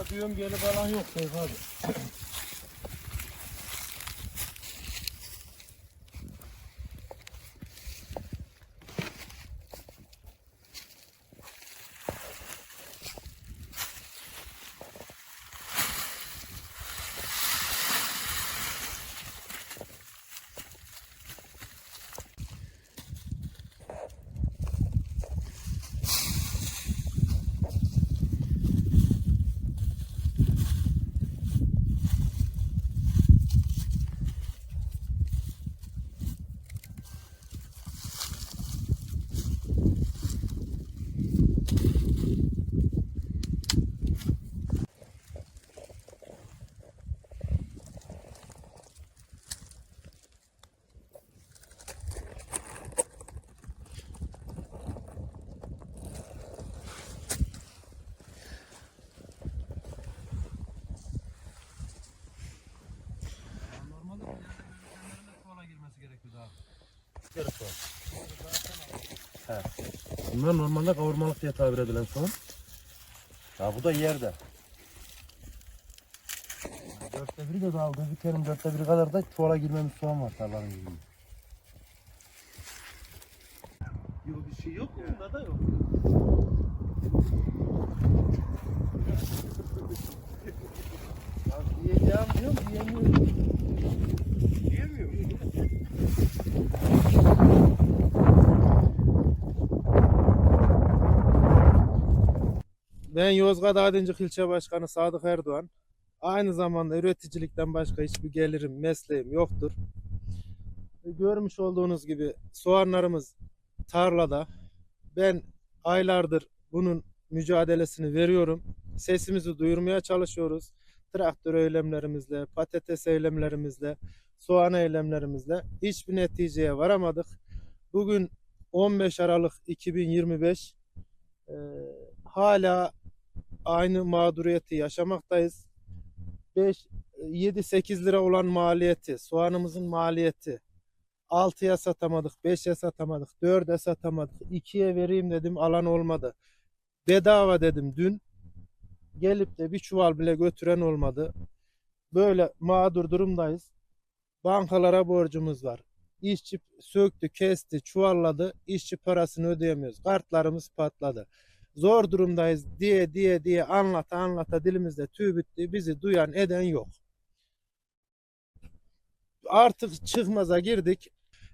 Ama diyorum gelip alan yok Seyf abi. Bunlar normalde kavurmalık diye tabir edilen soğan. Ya bu da yerde. Dörtte biri de daha gözükerim dörtte biri kadar da çuvala girmemiş soğan var tarlanın gibi. Yok bir şey yok bunda da yok. Ya diyeceğim diyorum diyemiyorum. Diyemiyorum. Ben Yozgat Aydıncık İlçe Başkanı Sadık Erdoğan. Aynı zamanda üreticilikten başka hiçbir gelirim, mesleğim yoktur. Görmüş olduğunuz gibi soğanlarımız tarlada. Ben aylardır bunun mücadelesini veriyorum. Sesimizi duyurmaya çalışıyoruz. Traktör eylemlerimizle, patates eylemlerimizle, soğan eylemlerimizle hiçbir neticeye varamadık. Bugün 15 Aralık 2025 eee, hala aynı mağduriyeti yaşamaktayız. 5 7-8 lira olan maliyeti, soğanımızın maliyeti 6'ya satamadık, 5'e satamadık, 4'e satamadık. 2'ye vereyim dedim alan olmadı. Bedava dedim dün. Gelip de bir çuval bile götüren olmadı. Böyle mağdur durumdayız. Bankalara borcumuz var. İşçi söktü, kesti, çuvalladı. İşçi parasını ödeyemiyoruz. Kartlarımız patladı zor durumdayız diye diye diye anlata anlata dilimizde tüy bitti. Bizi duyan eden yok. Artık çıkmaza girdik.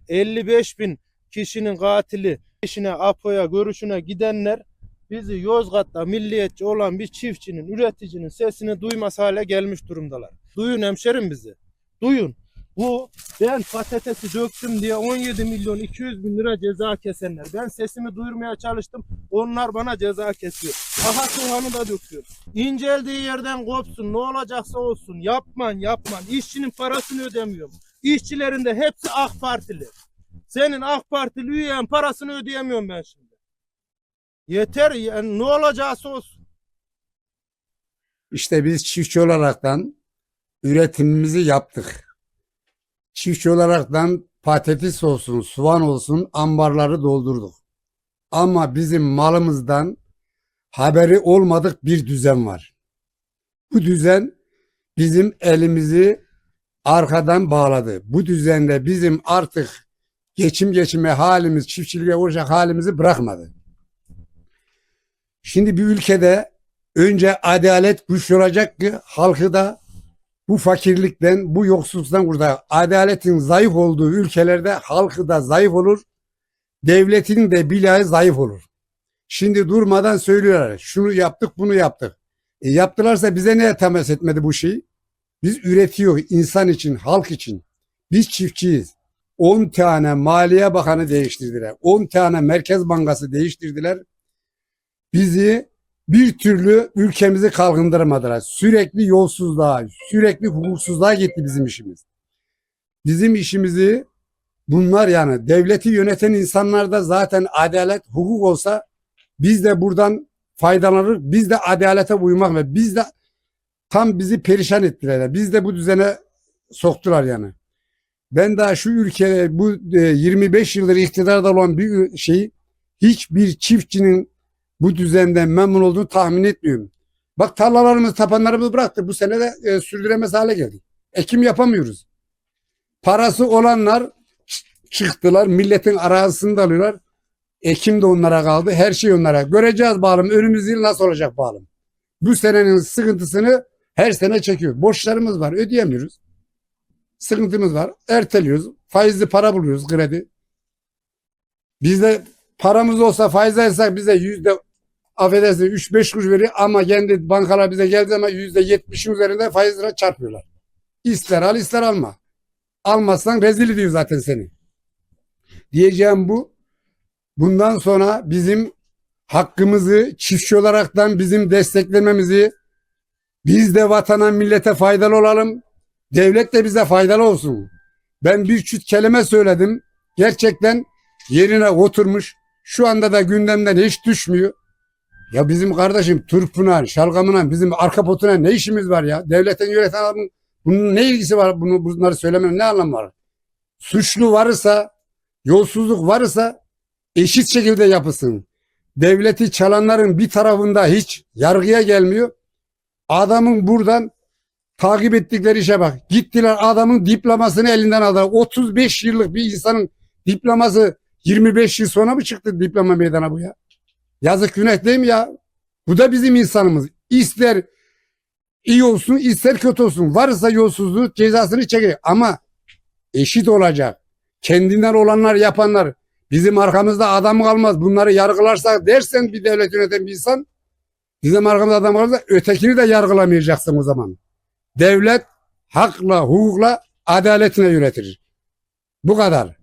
55 bin kişinin katili işine, apoya, görüşüne gidenler bizi Yozgat'ta milliyetçi olan bir çiftçinin, üreticinin sesini duymaz hale gelmiş durumdalar. Duyun hemşerim bizi. Duyun. Bu ben patatesi döktüm diye 17 milyon 200 bin lira ceza kesenler. Ben sesimi duyurmaya çalıştım. Onlar bana ceza kesiyor. Aha soğanı da döküyor. İnceldiği yerden kopsun. Ne olacaksa olsun. Yapman yapman. İşçinin parasını ödemiyorum. İşçilerin de hepsi AK Partili. Senin AK Partili üyenin parasını ödeyemiyorum ben şimdi. Yeter yani ne olacaksa olsun. İşte biz çiftçi olaraktan üretimimizi yaptık. Çiftçi olaraktan patates olsun, soğan olsun ambarları doldurduk. Ama bizim malımızdan haberi olmadık bir düzen var. Bu düzen bizim elimizi arkadan bağladı. Bu düzende bizim artık geçim geçime halimiz, çiftçiliğe uğraşacak halimizi bırakmadı. Şimdi bir ülkede önce adalet güçlü olacak ki halkı da bu fakirlikten, bu yoksulluktan kurtar. Adaletin zayıf olduğu ülkelerde halkı da zayıf olur, devletin de bilahı zayıf olur. Şimdi durmadan söylüyorlar. Şunu yaptık, bunu yaptık. E yaptılarsa bize ne temas etmedi bu şey? Biz üretiyor insan için, halk için. Biz çiftçiyiz. 10 tane Maliye Bakanı değiştirdiler. 10 tane Merkez Bankası değiştirdiler. Bizi bir türlü ülkemizi kalkındıramadılar. Sürekli yolsuzluğa, sürekli hukuksuzluğa gitti bizim işimiz. Bizim işimizi bunlar yani devleti yöneten insanlar da zaten adalet, hukuk olsa biz de buradan faydalanır. Biz de adalete uymak ve biz de tam bizi perişan ettiler. Biz de bu düzene soktular yani. Ben daha şu ülkede bu e, 25 yıldır iktidarda olan bir şey hiçbir çiftçinin bu düzenden memnun olduğunu tahmin etmiyorum. Bak tarlalarımız, tapanlarımızı bıraktık. Bu sene de e, sürdüremez hale geldik. Ekim yapamıyoruz. Parası olanlar çıktılar. Milletin arasında alıyorlar. Ekim de onlara kaldı. Her şey onlara. Göreceğiz bağlım. Önümüz yıl nasıl olacak bağlım. Bu senenin sıkıntısını her sene çekiyoruz. Borçlarımız var. Ödeyemiyoruz. Sıkıntımız var. Erteliyoruz. Faizli para buluyoruz kredi. Bizde paramız olsa faiz alsak bize yüzde affedersin 3-5 kuruş veriyor ama kendi bankalar bize geldiği zaman yüzde 70'in üzerinde faizle çarpıyorlar. İster al ister alma. Almazsan rezil ediyor zaten seni. Diyeceğim bu. Bundan sonra bizim hakkımızı çiftçi olaraktan bizim desteklememizi biz de vatana millete faydalı olalım. Devlet de bize faydalı olsun. Ben bir çift kelime söyledim. Gerçekten yerine oturmuş. Şu anda da gündemden hiç düşmüyor. Ya bizim kardeşim turpuna, şalgamına, bizim arka potuna ne işimiz var ya? Devletin yöneten adamın bunun ne ilgisi var? Bunu bunları söylemenin ne anlamı var? Suçlu varsa, yolsuzluk varsa eşit şekilde yapılsın. Devleti çalanların bir tarafında hiç yargıya gelmiyor. Adamın buradan takip ettikleri işe bak. Gittiler adamın diplomasını elinden aldılar. 35 yıllık bir insanın diploması 25 yıl sonra mı çıktı diploma meydana bu ya? Yazık günah değil mi ya? Bu da bizim insanımız. İster iyi olsun ister kötü olsun. Varsa yolsuzluğu cezasını çekiyor. Ama eşit olacak. Kendinden olanlar yapanlar. Bizim arkamızda adam kalmaz. Bunları yargılarsak dersen bir devlet yöneten bir insan bizim arkamızda adam kalırsa ötekini de yargılamayacaksın o zaman. Devlet hakla, hukukla, adaletine yönetir. Bu kadar.